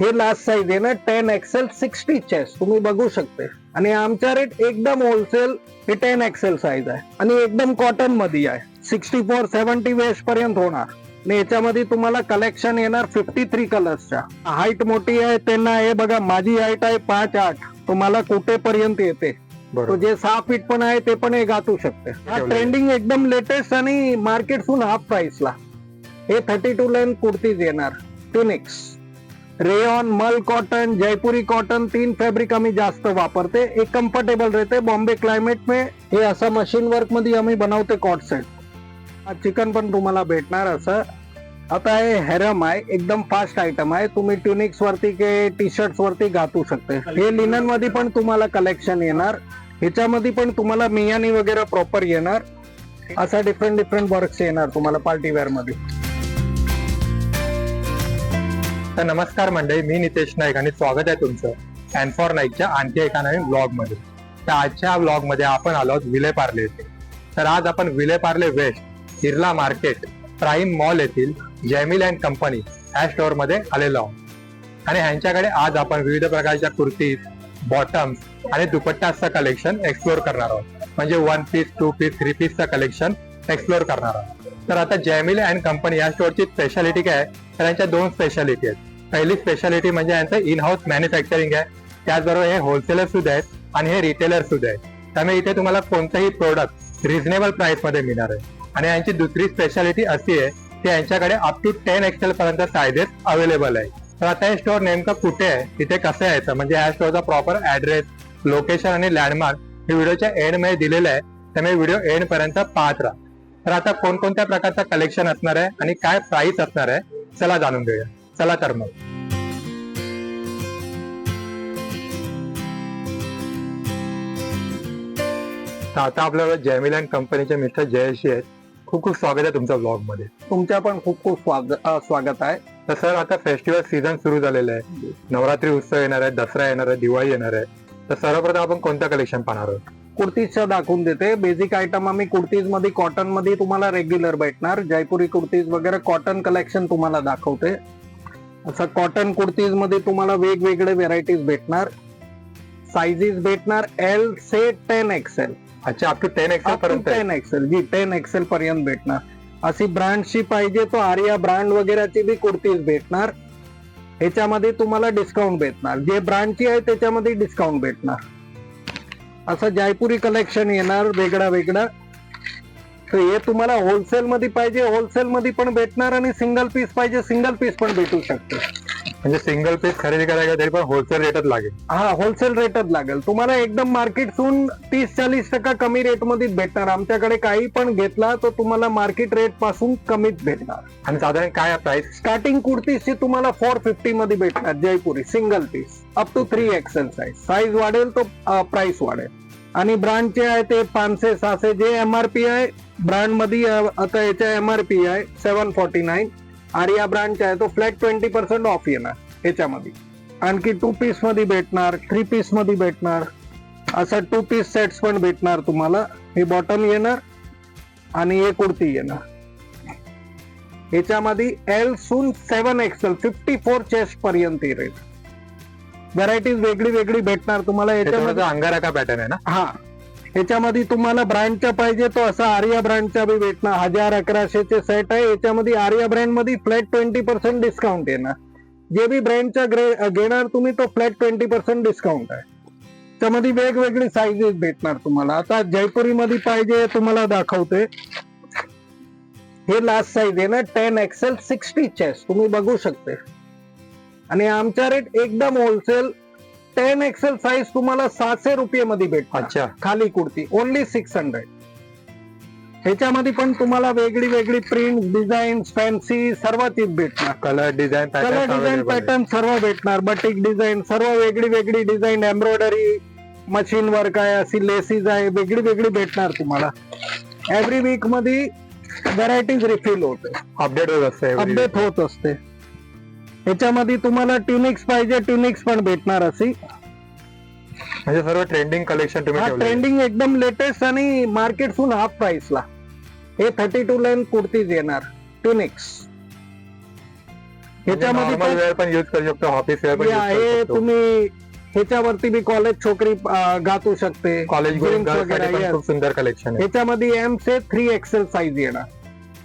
हे last size आहे ना टेन एक्सेल सिक्स्टी चेस तुम्ही बघू शकते. आणि आमचा रेट एकदम होलसेल हे टेन एक्सेल साईज आहे. आणि एकदम कॉटनमध्ये आहे. सिक्स्टी फोर सेव्हन्टी वेस्ट पर्यंत होणार. आणि याच्यामध्ये तुम्हाला कलेक्शन येणार फिफ्टी थ्री कलर्सच्या हाईट मोठी आहे त्यांना हे बघा माझी हाईट आहे पाच आठ. तुम्हाला कुठेपर्यंत येते. जे सहा फीट पण आहे ते पण हे गाठू शकते. हा. ट्रेंडिंग एकदम लेटेस्ट आणि मार्केटहून हाफ प्राइसला हे थर्टी टू लेन कुर्तीज येणार. टिनिक्स रेयॉन मल कॉटन जयपुरी कॉटन तीन फॅब्रिक आम्ही जास्त वापरते. एक कम्फर्टेबल राहते. बॉम्बे क्लायमेट में हे असं मशीन वर्कमध्ये आम्ही बनवते कॉट सेट चिकन पण तुम्हाला भेटणार असं. आता हे हेरम आहे. एकदम फास्ट आयटम आहे. तुम्ही ट्युनिक्स वरती के टी शर्ट वरती घातू शकते. हे लिननमध्ये पण तुम्हाला कलेक्शन येणार. ह्याच्यामध्ये पण तुम्हाला मियानी वगैरे प्रॉपर येणार. असा डिफरंट डिफरंट वर्क्स येणार तुम्हाला पार्टी वेअरमध्ये तर नमस्कार मंडळी मी नितेश नाईक आणि स्वागत आहे तुमचं अँड फॉर नाईकच्या आणखी एका नवीन ब्लॉगमध्ये तर आजच्या ब्लॉगमध्ये आपण आलो आहोत विले पार्ले येथे. तर आज आपण विले पार्ले वेस्ट हिरला मार्केट प्राईम मॉल येथील जॅमिल अँड कंपनी ह्या स्टोअरमध्ये आलेलो आहोत. आणि ह्यांच्याकडे आज आपण विविध प्रकारच्या कुर्तीज बॉटम्स आणि दुपट्टाचं कलेक्शन एक्सप्लोअर करणार आहोत. म्हणजे one piece two piece three पीसचं collection explore करणार आहोत. तर आता जॅमिल अँड कंपनी या स्टोअरची स्पेशालिटी काय तर यांच्या दोन स्पेशालिटी आहेत. पहिली स्पेशालिटी म्हणजे यांचं इन हाऊस मॅन्युफॅक्चरिंग आहे. त्याचबरोबर हे होलसेलर सुद्धा आहेत आणि हे रिटेलर सुद्धा आहेत. त्यामुळे इथे तुम्हाला कोणतंही प्रोडक्ट रिझनेबल प्राइसमध्ये मिळणार आहे. आणि यांची दुसरी स्पेशालिटी अशी आहे की यांच्याकडे अप टू टेन एक्सेल पर्यंत सायझेस अवेलेबल आहे. तर आता हे स्टोअर नेमकं कुठे आहे तिथे कसं यायचं म्हणजे या स्टोअरचा प्रॉपर ऍड्रेस लोकेशन आणि लँडमार्क हे व्हिडिओच्या एंडमध्ये दिलेलं आहे. त्यामुळे व्हिडिओ एंड पर्यंत पाहत राहा. तर आता कोणकोणत्या प्रकारचं कलेक्शन असणार आहे आणि काय प्राइस असणार आहे चला जाणून घेऊया. चला तर मग. आता आपल्याला जॅमिल अँड कंपनीचे मिस्टर जयशी आहेत. खूप खूप स्वागत आहे तुमच्या ब्लॉगमध्ये. तुमच्या पण खूप खूप स्वागत अं, स्वागत आहे. तर सर आता फेस्टिवल सीझन सुरू झालेलं आहे. नवरात्री उत्सव येणार आहे दसरा येणार आहे दिवाळी येणार आहे. तर सर्वप्रथम आपण कोणतं कलेक्शन पाहणार आहोत? कुर्तीजच्या दाखवून देते. बेसिक आयटम आम्ही कुर्तीजमध्ये कॉटनमध्ये तुम्हाला रेग्युलर भेटणार. जयपुरी कुर्तीज वगैरे कॉटन कलेक्शन तुम्हाला दाखवते. असं कॉटन कुर्तीजमध्ये तुम्हाला वेगवेगळे व्हेरायटीज भेटणार. साईजेस भेटणार. एल से टेन एक्सेल अच्छा टू टेन एक्सेल पर्यंत. टेन एक्सेल जी टेन एक्सेल पर्यंत भेटणार. अशी ब्रँडची पाहिजे तो आर्या ब्रँड वगैरेची बी कुर्तीज भेटणार. ह्याच्यामध्ये तुम्हाला डिस्काउंट भेटणार. जे ब्रँडची आहे त्याच्यामध्ये डिस्काउंट भेटणार. असं जयपुरी कलेक्शन येणार वेगळा वेगळा तर हे तुम्हाला होलसेल मध्ये पाहिजे होलसेल मध्ये पण भेटणार आणि सिंगल पीस पाहिजे सिंगल पीस पण भेटू शकते. म्हणजे सिंगल पीस खरेदी करायला तरी पण होलसेल रेटच लागेल. हा होलसेल रेटच लागेल. तुम्हाला एकदम मार्केटहून तीस चाळीस टक्का कमी रेटमध्ये भेटणार. आमच्याकडे काही पण घेतला तर तुम्हाला मार्केट रेटपासून कमीच भेटणार. आणि साधारण काय प्राइस स्टार्टिंग कुर्तीची तुम्हाला फोर फिफ्टी मध्ये भेटणार Jaipuri single piece up to three XL size size वाढेल तो प्राइस वाढेल. आणि ब्रँडचे आहे ते पाचशे सहाशे जे एमआरपी आहे ब्रँडमध्ये आता याच्या एमआरपी आहे सेवन फॉर्टी नाईन आर्या ब्रँडचे आहे तो फ्लॅट ट्वेंटी पर्सेंट ऑफ येणार याच्यामध्ये आणखी टू पीसमध्ये भेटणार थ्री पीसमध्ये भेटणार. असं टू पीस सेट्स पण भेटणार तुम्हाला. हे बॉटम येणार आणि हे कुर्ती येणार. ह्याच्यामध्ये एल सून seven XL fifty four chest पर्यंत येईल. व्हरायटीज वेगळी वेगळी भेटणार. तुम्हाला याच्यामध्ये अंगारा का पॅटर्न आहे ना? हा. ह्याच्यामध्ये तुम्हाला ब्रँडचा पाहिजे तो असा आर्या ब्रँडचा बी भेटणार. हजार अकराशेचे सेट आहे. याच्यामध्ये आर्या ब्रँडमध्ये फ्लॅट ट्वेंटी पर्सेंट डिस्काउंट येणार. जे बी ब्रँडचा घेणार तुम्ही तो फ्लॅट ट्वेंटी पर्सेंट डिस्काउंट आहे. त्यामध्ये वेगवेगळी साईजेस भेटणार तुम्हाला. आता जयपुरी मध्ये पाहिजे तुम्हाला दाखवते हे लास्ट साईज आहे ना टेन एक्सेल सिक्स्टी चेस तुम्ही बघू शकते. आणि आमचा रेट एकदम होलसेल टेन एक्सेल साईज तुम्हाला सहाशे रुपये मध्ये भेटणार अच्छा. खाली कुर्ती ओनली सिक्स हंड्रेड ह्याच्यामध्ये पण तुम्हाला वेगळी वेगळी प्रिंट डिझाईन फॅन्सी सर्व तीच भेटणार colour design colour design pattern सर्व भेटणार. बटिक डिझाईन सर्व वेगळी वेगळी डिझाईन एम्ब्रॉयडरी मशीन वर्क आहे अशी लेसीज आहे वेगळी वेगळी भेटणार तुम्हाला. एव्हरी वीकमध्ये व्हरायटीज रिफिल होते. अपडेट होत असते अपडेट. होत असते. ह्याच्यामध्ये तुम्हाला ट्युनिक्स पाहिजे ट्युनिक्स पण भेटणार अशी. म्हणजे सर्व ट्रेंडिंग कलेक्शन तुम्ही हा. ट्रेंडिंग एकदम लेटेस्ट आणि मार्केटहून हाफ प्राइसला हे थर्टी टू लाईन कुर्तीज येणार ट्युनिक्स ह्याच्यामध्ये नॉर्मल पण युज करू शकतो ऑफिस वेअर पण हे आहे तुम्ही ह्याच्यावरती बी कॉलेज छोकरी अं, घातू शकते. कॉलेज Jeans वगैरे, yes. खूप सुंदर कलेक्शन आहे. ह्याच्यामध्ये एम से थ्री एक्सेल साईज येणार.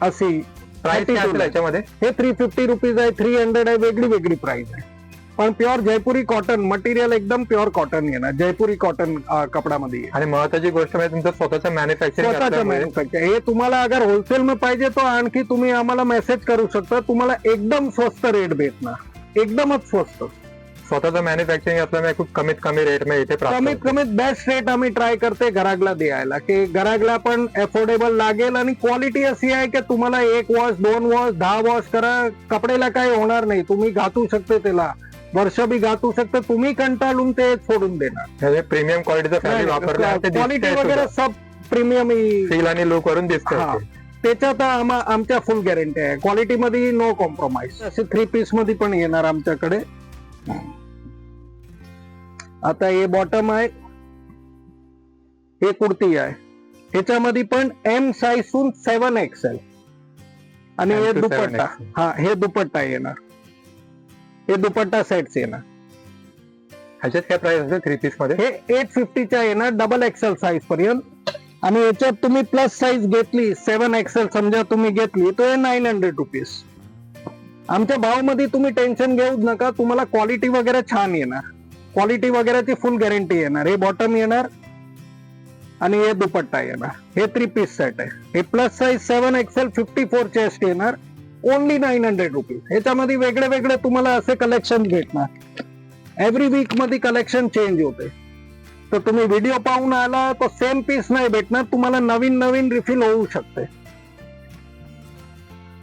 अशी प्राइस काय 32 असेल याच्यामध्ये? हे थ्री फिफ्टी रुपीज आहे थ्री हंड्रेड आहे वेगळी वेगळी प्राइस आहे. पण प्युअर जयपुरी कॉटन मटेरियल एकदम प्युअर कॉटन येणार जयपुरी कॉटन कपडामध्ये. आणि महत्वाची गोष्ट म्हणजे तुमचं स्वतःचं मॅन्युफॅक्चरिंग स्वतःचं मॅन्युफॅक्चर हे तुम्हाला अगर होलसेल में पाहिजे तो आणखी तुम्ही आम्हाला मेसेज करू शकता. तुम्हाला एकदम स्वस्त रेट भेटणार. एकदमच स्वस्त. स्वतःचं मॅन्युफॅक्चरिंग असल्यामुळे खूप कमीत कमी रेटमध्ये इथे प्राप्त कमीत होतं. कमीत बेस्ट रेट आम्ही ट्राय करते घरागला द्यायला की घरागला पण अफोर्डेबल लागेल आणि क्वालिटी अशी आहे की तुम्हाला एक वॉश दोन वॉश दहा वॉश करा कपडेला काही होणार नाही. तुम्ही घातू शकते त्याला. वर्ष बी घातू शकते तुम्ही कंटाळून ते सोडून देणार. म्हणजे प्रीमियम क्वालिटीचं फॅब्रिक वापरलं क्वालिटी वगैरे सब प्रीमियम आणि लुक वरून दिसतं हा. त्याच्यात आमच्या फुल गॅरंटी आहे. क्वालिटी मध्ये नो कॉम्प्रोमाइज असे थ्री पीसमध्ये पण येणार आमच्याकडे. आता हे बॉटम आहे. हे कुर्ती आहे. ह्याच्यामध्ये पण एम साईजून सेवन एक्सेल आणि हे to 7 दुपट्टा. हा हे दुपट्टा येणार. हे दुपट्टा सेट्स येणार. ह्याच्यात काय प्राइस असेल थ्री पीसमध्ये? हे एट फिफ्टीच्या येणार डबल एक्सेल साईज पर्यंत. आणि याच्यात तुम्ही प्लस साईज घेतली सेवन एक्सेल समजा तुम्ही घेतली तर हे नाईन हंड्रेड रुपीज आमच्या भावमध्ये तुम्ही टेन्शन घेऊच नका तुम्हाला क्वालिटी वगैरे छान येणार. क्वालिटी वगैरे ती फुल गॅरंटी येणार. हे बॉटम येणार आणि हे दुपट्टा येणार. हे थ्री पीस सेट आहे. हे plus size seven XL fifty four chest येणार. ओनली नाईन हंड्रेड रुपीज ह्याच्यामध्ये वेगळे वेगळे तुम्हाला असे कलेक्शन भेटणार. एव्हरी वीकमध्ये कलेक्शन चेंज होते. तर तुम्ही व्हिडिओ पाहून आला तर सेम पीस नाही भेटणार. तुम्हाला नवीन नवीन रिफिल होऊ शकते.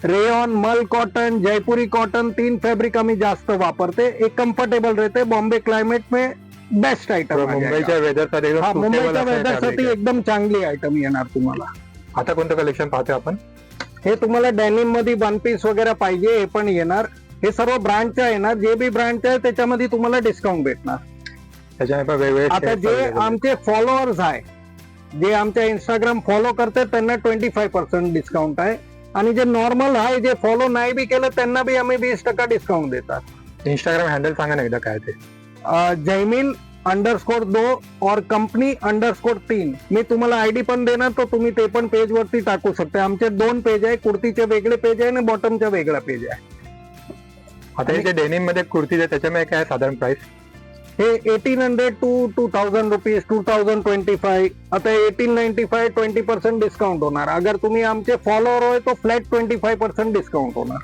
रेयॉन मल कॉटन जयपुरी कॉटन तीन फैब्रिक आम्ही जास्त वापरते. एक कम्फर्टेबल रहते. बॉम्बे क्लायमेट में बेस्ट आयटम मुंबईच्या वेदर हा मुंबईच्या असं वेदर fabric साठी आहे. एकदम चांगली आयटम येणार तुम्हाला. आता कोणतं कलेक्शन पाहतोय आपण? हे तुम्हाला डेनिममध्ये वन पीस वगैरे पाहिजे हे पण येणार. हे सर्व ब्रँडच्या येणार. जे बी ब्रँडचे आहे त्याच्यामध्ये तुम्हाला डिस्काउंट भेटणार. त्याच्यामध्ये आता जे. आमचे फॉलोअर्स आहे जे आमच्या इंस्टाग्राम फॉलो करते त्यांना ट्वेंटी फाय पर्सेंट डिस्काउंट आहे. आणि जे नॉर्मल आहे जे फॉलो नाही बी केलं त्यांना बी आम्ही वीस टक्का डिस्काउंट देतात. इंस्टाग्राम हँडल सांगा ना एकदा काय ते. जयमीन अंडरस्कोर दो और कंपनी अंडरस्कोर तीन. मी तुम्हाला आयडी पण देणार तर तुम्ही ते पण पेज वरती टाकू शकता. आमचे दोन पेज आहे कुर्तीचे वेगळे पेज आहे आणि बॉटमचे वेगळा पेज आहे. आता जे डेनिममध्ये कुर्ती आहे त्याच्यामध्ये काय साधारण प्राइस हे eighteen hundred to two thousand rupees two thousand twenty five आता eighteen ninety five twenty percent discount होणार. अगर तुम्ही आमचे फॉलोअर होय तो flat twenty five percent discount होणार.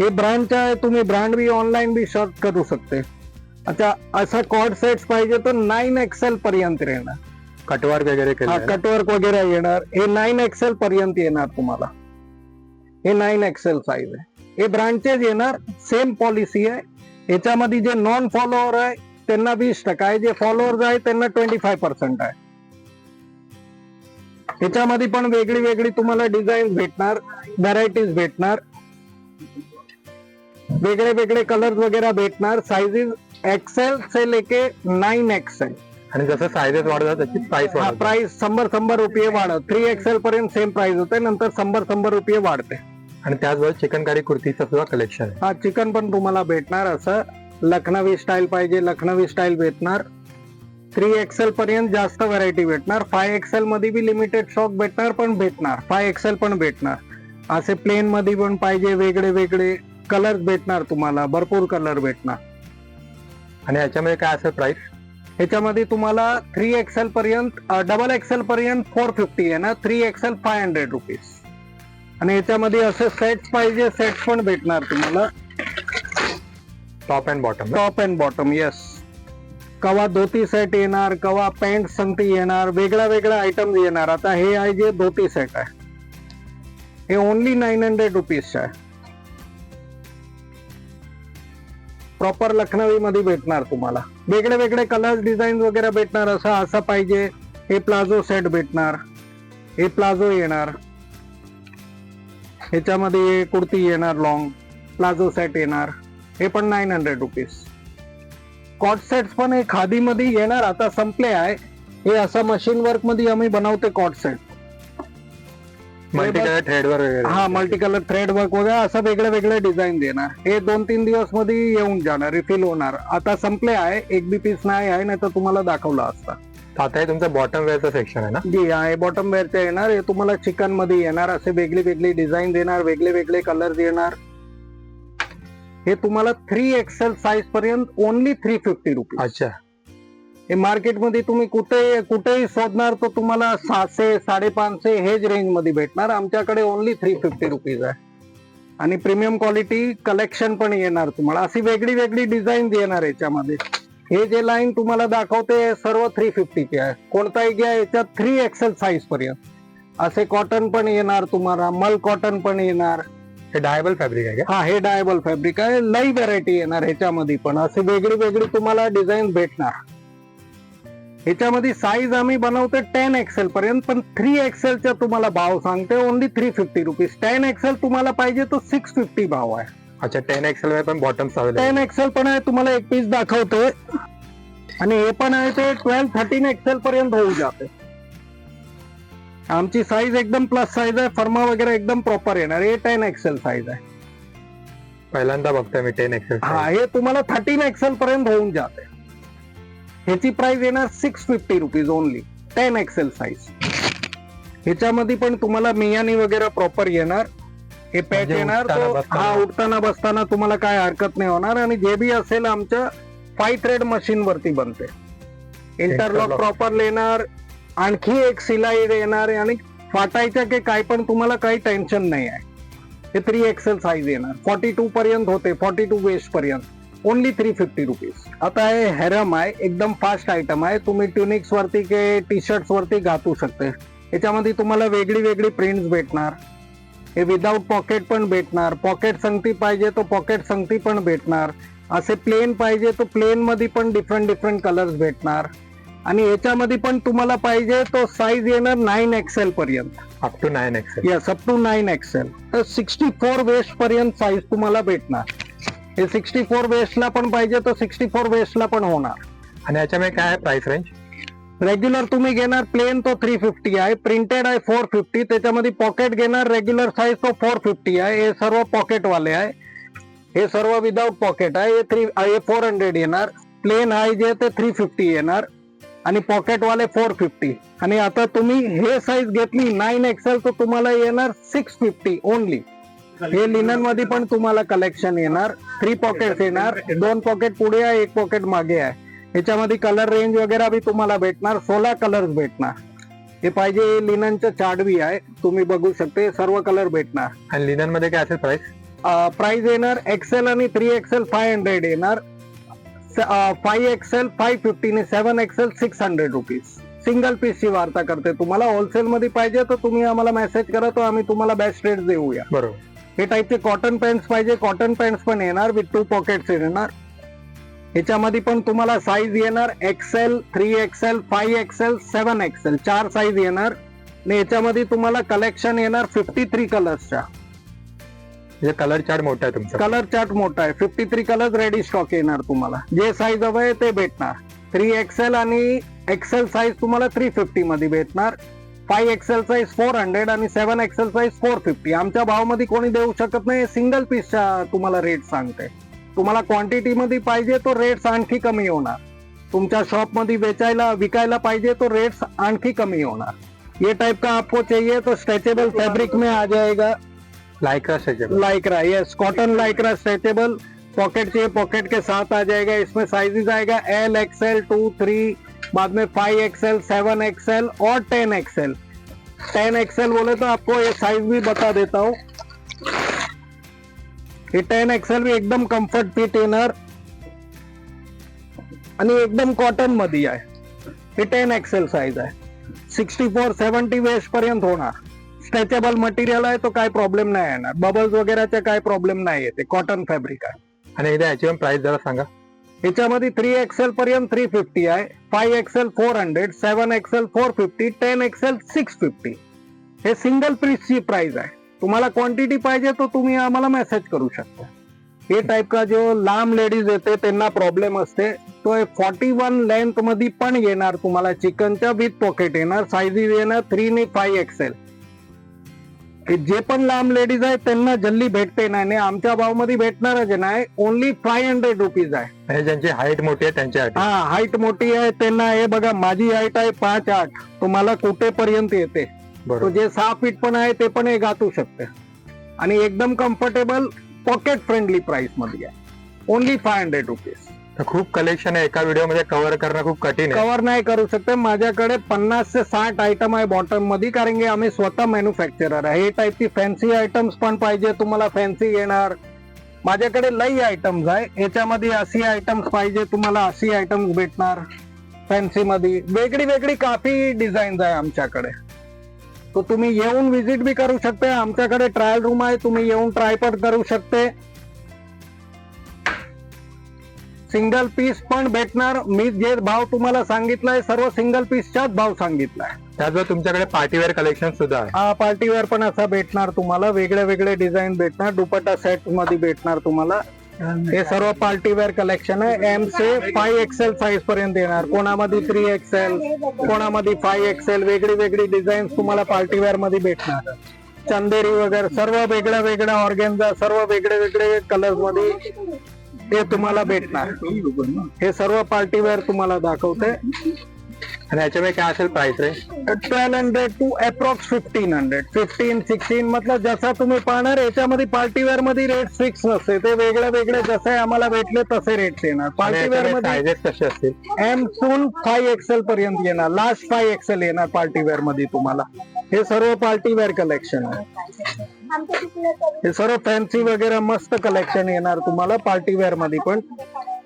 हे ब्रँडचं आहे तुम्ही ब्रँड बी ऑनलाईन बी सर्च करू शकते. आता असा कॉर्ड सेट्स पाहिजे तर नाईन एक्सेल पर्यंत येणार. कटवार वगैरे हा कटवर्क वगैरे येणार. हे नाईन एक्सेल पर्यंत येणार तुम्हाला. हे नाईन एक्सेल साईज आहे. हे ब्रँडचेच येणार. सेम पॉलिसी आहे. याच्यामध्ये जे नॉन फॉलोअर आहे त्यांना वीस टक्का. आहे जे फॉलोअर्स आहे त्यांना ट्वेंटी फाय पर्सेंट आहे. याच्यामध्ये पण वेगळी वेगळी तुम्हाला डिझाईन भेटणार व्हरायटीज भेटणार. वेगळे वेगळे कलर्स वगैरे भेटणार. साइजेस एक्सेल से लेके नाईन एक्सेल आणि जसं सायझेस वाढतात त्याची प्राइस हा प्राइस शंभर शंभर रुपये वाढत. थ्री एक्सेल पर्यंत सेम प्राइस होते नंतर शंभर शंभर रुपये वाढते. आणि त्याचबरोबर चिकनकारी कुर्तीचं सुद्धा कलेक्शन आहे. हा चिकन पण तुम्हाला भेटणार असं. लखनवी स्टाईल पाहिजे लखनवी स्टाईल भेटणार. थ्री एक्सेल पर्यंत जास्त व्हरायटी भेटणार. फाय एक्सेल मध्ये बी लिमिटेड स्टॉक भेटणार पण भेटणार. फाय एक्सेल पण भेटणार. असे प्लेन मध्ये पण पाहिजे वेगळे वेगळे कलर भेटणार तुम्हाला. भरपूर कलर भेटणार. आणि याच्यामध्ये काय असेल प्राइस ह्याच्यामध्ये तुम्हाला थ्री एक्सेल पर्यंत डबल एक्सेल पर्यंत फोर फिफ्टी आहे ना? Three XL five hundred rupees आणि याच्यामध्ये असे सेट्स पाहिजे सेट्स पण भेटणार तुम्हाला. Top and bottom top and bottom yes कवा धोती सेट येणार कवा पॅन्ट संगती येणार वेगळ्या वेगळ्या आयटम येणार. आता हे आहे जे धोती सेट आहे. हे ओनली नाईन हंड्रेड रुपीज आहे. प्रॉपर लखनवी मध्ये भेटणार तुम्हाला. वेगळे वेगळे कलर्स डिझाईन वगैरे भेटणार. असं असं पाहिजे. हे प्लाझो सेट भेटणार. हे प्लाझो येणार. ह्याच्यामध्ये कुर्ती येणार लॉंग प्लाझो सेट येणार. हे पण nine hundred rupees cord sets पण हे खादी मध्ये येणार आता संपले आहे. हे असं मशीन वर्कमध्ये आम्ही बनवते कॉट सेट मल्टी कलर थ्रेडवर वगैरे. हा मल्टी कलर थ्रेड वर्क वगैरे असं वेगळे वेगळे डिझाईन देणार. हे दोन तीन दिवसमध्ये येऊन जाणार रिफिल होणार. आता संपले आहे एक बी पीस नाही आहे नाही तर तुम्हाला दाखवला असता. आता हे तुमचं बॉटम वेअरचं सेक्शन आहे ना? जी आहे बॉटम वेअरचे येणार हे तुम्हाला चिकनमध्ये येणार. असे वेगळी वेगळी डिझाईन देणार वेगळे वेगळे कलर देणार हे तुम्हाला थ्री एक्सेल साईज पर्यंत ओनली थ्री फिफ्टी रुपीज अच्छा. हे मार्केटमध्ये तुम्ही कुठे कुठेही शोधणार तर तुम्हाला सहाशे साडेपाचशे हेच रेंजमध्ये भेटणार. आमच्याकडे ओनली थ्री फिफ्टी रुपीज आहे. आणि प्रीमियम क्वालिटी कलेक्शन पण येणार तुम्हाला. अशी वेगळी वेगळी डिझाईन येणार याच्यामध्ये. हे जे लाईन तुम्हाला दाखवते सर्व थ्री फिफ्टीचे आहे. कोणताही घ्या याच्यात थ्री एक्सेल साईज पर्यंत. असे कॉटन पण येणार तुम्हाला मल कॉटन पण येणार. हे डायबल फॅब्रिक आहे का? हा हे डायबल फॅब्रिक आहे. लई व्हरायटी येणार ह्याच्यामध्ये पण. असे वेगळी वेगळी तुम्हाला डिझाईन भेटणार. ह्याच्यामध्ये साईज आम्ही बनवतो टेन एक्सेल पर्यंत पण थ्री एक्सेलचा तुम्हाला भाव सांगते only three fifty rupees ten XL तुम्हाला पाहिजे तो सिक्स फिफ्टी भाव आहे. अच्छा टेन एक्सेल पण अवेलेबल टेन एक्सेल पण आहे तुम्हाला एक पीस दाखवतोय. आणि हे पण आहे ते ट्वेल्व थर्टीन एक्सेल पर्यंत होऊ जाते. आमची साईज एकदम प्लस साईज आहे. फर्मा वगैरे एकदम प्रॉपर येणार. हे टेन एक्सेल साईज आहे. पहिल्यांदा बघतोय मी टेन एक्सेल हा हे तुम्हाला थर्टीन एक्सेल पर्यंत होऊन जाते. ह्याची प्राइस येणार six fifty rupees only ten XL size ह्याच्यामध्ये पण तुम्हाला मियानी वगैरे प्रॉपर येणार. हे पॅच म्हणजे येणार. हा उठताना बसताना तुम्हाला काय हरकत नाही होणार. आणि जे बी असेल आमच्या फाय थ्रेड मशीन वरती बनते. इंटरलॉक. प्रॉपर येणार. आणखी एक सिलाई येणार आहे आणि फाटायच्या की काय पण तुम्हाला काही टेन्शन नाही आहे. हे थ्री एक्सेल साईज येणार. फॉर्टी टू पर्यंत होते फॉर्टी टू वेस्ट पर्यंत. ओनली थ्री फिफ्टी रुपीज आता हे हेरम आहे एकदम फास्ट आयटम आहे. तुम्ही ट्युनिक्स वरती के टी शर्ट्स वरती घातू शकते. याच्यामध्ये तुम्हाला वेगळी वेगळी प्रिंट्स भेटणार. हे विदाऊट पॉकेट पण भेटणार. पॉकेट संगती पाहिजे तो पॉकेट संगती पण भेटणार. असे प्लेन पाहिजे तो प्लेन मध्ये पण डिफरंट डिफरंट कलर्स भेटणार. आणि याच्यामध्ये पण तुम्हाला पाहिजे तो साईज येणार नाईन एक्सेल पर्यंत. Up to nine XL yes up to nine XL तर सिक्स्टी फोर वेस्ट पर्यंत साईज तुम्हाला भेटणार. हे सिक्स्टी फोर वेस्टला पण पाहिजे तर सिक्स्टी फोर वेस्टला पण होणार. आणि याच्यामध्ये काय आहे प्राइस रेंज रेग्युलर तुम्ही घेणार प्लेन तो थ्री फिफ्टी आहे प्रिंटेड आहे फोर फिफ्टी त्याच्यामध्ये पॉकेट घेणार रेग्युलर साईज तो फोर फिफ्टी आहे हे सर्व पॉकेट वाले आहे. हे सर्व विदाऊट पॉकेट आहे हे थ्री हे फोर हंड्रेड येणार. प्लेन आहे जे ते थ्री फिफ्टी येणार. आणि पॉकेट वाले फोर फिफ्टी आणि आता तुम्ही हे साईज घेतली नाईन एक्सेल तर तुम्हाला येणार सिक्स फिफ्टी ओनली हे लिननमध्ये पण तुम्हाला कलेक्शन येणार. थ्री पॉकेट येणार. दोन पॉकेट पुढे आहे एक पॉकेट मागे आहे. ह्याच्यामध्ये कलर रेंज वगैरे बी तुम्हाला भेटणार. सोळा कलर्स भेटणार. हे पाहिजे लिननचं चाडवी आहे. तुम्ही बघू शकते सर्व कलर भेटणार. आणि लिननमध्ये काय असेल प्राइस प्राइस येणार एक्सेल आणि थ्री एक्सेल फाय हंड्रेड येणार. फाय एक्सेल फाय फिफ्टी आणि seven XL six hundred rupees single पीसची वार्ता करते. तुम्हाला होलसेल मध्ये पाहिजे तर तुम्ही आम्हाला मेसेज करा तर आम्ही तुम्हाला बेस्ट रेट देऊया. बरोबर. हे टाईपचे कॉटन पॅन्ट पाहिजे. कॉटन पॅन्ट पण येणार विथ टू पॉकेट्स येणार. ह्याच्यामध्ये पण तुम्हाला साईज येणार XL three XL five XL seven XL चार साईज येणार. आणि याच्यामध्ये तुम्हाला कलेक्शन येणार फिफ्टी थ्री कलर्सच्या कलर चार्ट मोठा आहे तुमचा. कलर चार्ट मोठा आहे. Fifty three colour ready stock येणार तुम्हाला. जे साईज हवं आहे ते भेटणार. थ्री एक्सेल आणि एक्सेल साईज तुम्हाला थ्री फिफ्टी मध्ये भेटणार. Five XL size four hundred आणि seven XL size four fifty आमच्या भावामध्ये कोणी देऊ शकत नाही. सिंगल पीसच्या तुम्हाला रेट सांगते. तुम्हाला क्वांटिटी मध्ये पाहिजे तो रेट्स आणखी कमी होणार. तुमच्या शॉपमध्ये बेचायला विकायला पाहिजे तो रेट्स आणखी कमी होणार. ये टाइप का आपको चाहिए तो स्ट्रेचेबल फैब्रिक में आ जाएगा. Lycra stretchable lycra yes cotton lycra stretchable pocket चाहिए पॉकेट के साथ आ जाएगा, इसमें साइजेस आएगा एल एक्सएल टू थ्री बाद में फाइव एक्सएल सेवन एक्सएल और टेन एक्सएल टेन एक्सएल बोले तो आपको ये साइज़ भी बता देता हूँ। हे टेन एक्सेल भी एकदम कंफर्ट फिट येणार एकदम कॉटन आहे हे। टेन एक्सेल साईज आहे सिक्स्टी फोर सेव्हन्टी वेस्ट पर्यंत होणार स्ट्रेचेबल मटेरियल आहे तो काय प्रॉब्लेम नाही येणार. बबल्स वगैरेचे काय प्रॉब्लेम नाही येते कॉटन फॅब्रिक आहे. आणि एकदा याची पण प्राइस जरा सांगा. याच्यामध्ये थ्री एक्सेल पर्यंत थ्री फिफ्टी आहे five XL four hundred seven XL four fifty ten XL six fifty हे सिंगल पीसची प्राइस आहे. तुम्हाला क्वांटिटी पाहिजे तर तुम्ही आम्हाला मेसेज करू शकता. हे टाइप का जो लांब लेडीज येते त्यांना प्रॉब्लेम असते. तो फॉर्टी वन लेंथमध्ये पण येणार तुम्हाला. चिकनच्या विथ पॉकेट येणार साईजेस येणार थ्री ने फाय एक्सेल हे जे पण लांब लेडीज आहेत त्यांना जल्ली भेटते नाही. आणि आमच्या भावमध्ये भेटणारच नाही. ओनली फाय हंड्रेड रुपीज आहे. ज्यांची हाईट मोठी आहे त्यांच्यासाठी हा हाईट मोठी आहे त्यांना हे बघा माझी हाईट आहे पाच आठ. तुम्हाला कुठेपर्यंत येते? तो बरोबर. जे सहा फीट पण आहे ते पण हे गातू शकते. आणि एकदम कम्फर्टेबल पॉकेट फ्रेंडली प्राइसमध्ये आहे. ओनली फाय हंड्रेड रुपीज तर खूप कलेक्शन आहे. एका व्हिडिओमध्ये कव्हर करणं खूप कठीण आहे. कव्हर नाही करू शकते. माझ्याकडे पन्नास ते साठ आयटम आहे बॉटममध्ये कारण की आम्ही स्वतः मॅन्युफॅक्चरर आहे. हे टाईपची फॅन्सी आयटम्स पण पाहिजे तुम्हाला फॅन्सी येणार. माझ्याकडे लई आयटम्स आहे. याच्यामध्ये अशी आयटम्स पाहिजे तुम्हाला अशी आयटम्स भेटणार फॅन्सी मध्ये वेगळी वेगळी काफी डिझाईन्स आहे आमच्याकडे. तो तुम्ही येऊन व्हिजिट बी करू शकते. आमच्याकडे ट्रायल रूम आहे तुम्ही येऊन ट्राय पण करू शकते. सिंगल पीस पण भेटणार. मी जे भाव तुम्हाला सांगितलाय सर्व सिंगल पीसच्याच भाव सांगितलाय. त्याचबरोबर तुमच्याकडे पार्टीवेअर कलेक्शन सुद्धा आहे. हा पार्टीवेअर पण असा भेटणार तुम्हाला. वेगळे वेगळे डिझाईन भेटणार. दुपट्टा सेटमध्ये भेटणार तुम्हाला. हे सर्व पार्टीवेअर कलेक्शन आहे. एम से फाय एक्सेल साईज पर्यंत येणार. कोणामध्ये थ्री एक्सेल कोणामध्ये फाय एक्सेल वेगळी वेगळी डिझाईन तुम्हाला पार्टीवेअरमध्ये भेटणार. चंदेरी वगैरे सर्व वेगळ्या वेगळ्या ऑर्गेनचा सर्व वेगळे वेगळे कलरमध्ये ते तुम्हाला भेटणार. हे सर्व पार्टीवेअर तुम्हाला दाखवते. आणि याच्यामध्ये काय असेल price ray twelve hundred to approx fifteen hundred fifteen sixteen मतलब जसा तुम्ही पाहणार याच्यामध्ये पार्टीवेअरमध्ये रेट फिक्स नसते. ते वेगळे वेगळे जसे आम्हाला भेटले तसे रेट येणार. पार्टीवेअरमध्ये सायझेस कसे असतील? एम टून फाय एक्सेल पर्यंत येणार. लास्ट फाय एक्सेल येणार पार्टीवेअरमध्ये तुम्हाला. हे सर्व पार्टीवेअर कलेक्शन आहे. हे सर्व फॅन्सी वगैरे मस्त कलेक्शन येणार तुम्हाला पार्टीवेअरमध्ये पण.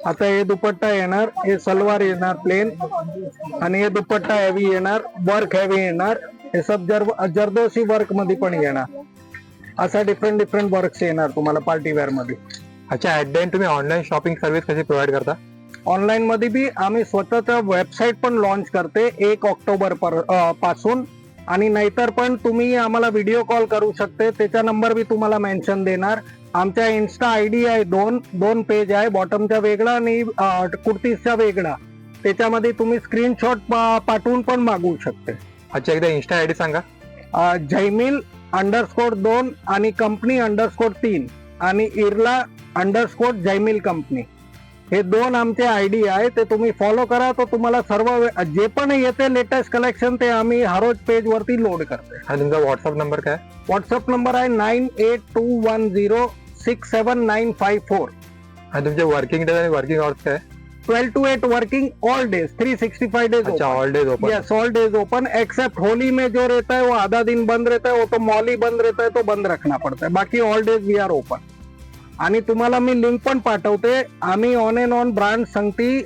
आता हे दुपट्टा येणार हे सलवार येणार प्लेन आणि हे दुपट्टा हेवी येणार वर्क हेवी येणार. हे सब जर जरदोशी वर्कमध्ये पण येणार. असा डिफरंट डिफरंट वर्क्स येणार तुम्हाला पार्टीवेअरमध्ये. अच्छा ऍट द एंड तुम्ही ऑनलाईन शॉपिंग सर्व्हिस कशी प्रोव्हाइड करता? ऑनलाईन मध्ये बी आम्ही स्वतःचा वेबसाईट पण लॉन्च करते एक ऑक्टोबरपासून. आणि नाहीतर पण तुम्ही आम्हाला व्हिडिओ कॉल करू शकते त्याचा नंबर बी तुम्हाला मेन्शन देणार. आमच्या इन्स्टा आय डी आहे दोन दोन पेज आहे बॉटमचा वेगळा आणि कुर्तीजचा वेगळा. त्याच्यामध्ये तुम्ही स्क्रीनशॉट पाठवून पण मागवू शकते. अच्छा एकदा इन्स्टा आयडी सांगा. जैमिल अंडरस्कोर दोन आणि कंपनी अंडरस्कोर तीन आणि इर्ला अंडरस्कोर जैमिल कंपनी हे दोन आमचे आय डी आहे ते तुम्ही फॉलो करा. तर तुम्हाला सर्व जे पण येते लेटेस्ट कलेक्शन ते आम्ही हरोज पेज वरती लोड करते. आणि तुमचा व्हॉट्सअप नंबर काय? व्हॉट्सअप नंबर आहे nine eight two one zero six seven nine five four. आणि तुमचे वर्किंग डेज आणि वर्किंग आवर्स काय? Twelve two eight working all days three sixty five days अच्छा all days open yes all days open except Holi में जो रहता है वो आधा दिन बंद रहता है वो तो मॉल ही बंद रहता है तो बंद रखना पड़ता है। बाकी all days we are open आणि तुम्हाला मी लिंक पण पाठवते. आम्ही ऑन अँड ऑन ब्रँड संगती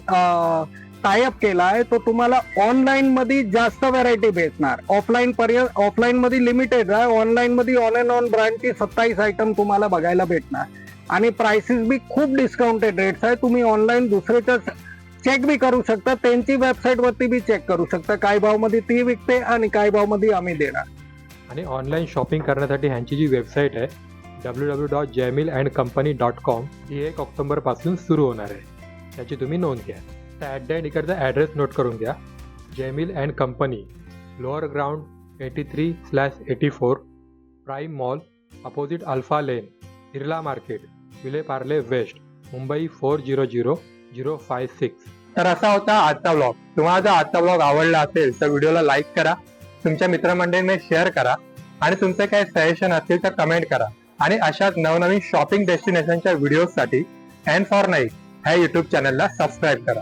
टायअप केला आहे. तो तुम्हाला ऑनलाईन मध्ये जास्त व्हरायटी भेटणार. ऑफलाईन पर्यंत ऑफलाईन मध्ये लिमिटेड आहे. ऑनलाईन मध्ये ऑन अँड ऑन ब्रँडची सत्तावीस आयटम तुम्हाला बघायला भेटणार. आणि प्राइसेस बी खूप डिस्काउंटेड रेट्स आहे तुम्ही ऑनलाईन दुसरेच्या चेक बी करू शकता. त्यांची वेबसाईट वरती बी चेक करू शकता. काय भावमध्ये ती विकते आणि काय भावमध्ये आम्ही देणार. आणि ऑनलाईन शॉपिंग करण्यासाठी ह्यांची जी वेबसाईट आहे W W dot Jaymil and company dot com ही एक ऑक्टोबरपासून सुरू होणार आहे. त्याची तुम्ही नोंद घ्या. त्या ॲट द एंड इकडचा ॲड्रेस नोट करून घ्या. Jaymil and company lower ground eighty three slash eighty four prime mall opposite alpha lane हिरला market Vile Parle west Mumbai four zero zero zero five six. तर असा होता आजचा blog तुम्हाला जर आजचा ब्लॉग आवडला असेल तर व्हिडिओला लाईक करा तुमच्या मित्रमंडळींना शेअर करा आणि तुमचे काही सजेशन असतील तर कमेंट करा. आणि अशाच नवनवीन शॉपिंग डेस्टिनेशनच्या व्हिडिओसाठी अँड फॉर नाईट ह्या युट्यूब चॅनलला सबस्क्राईब करा.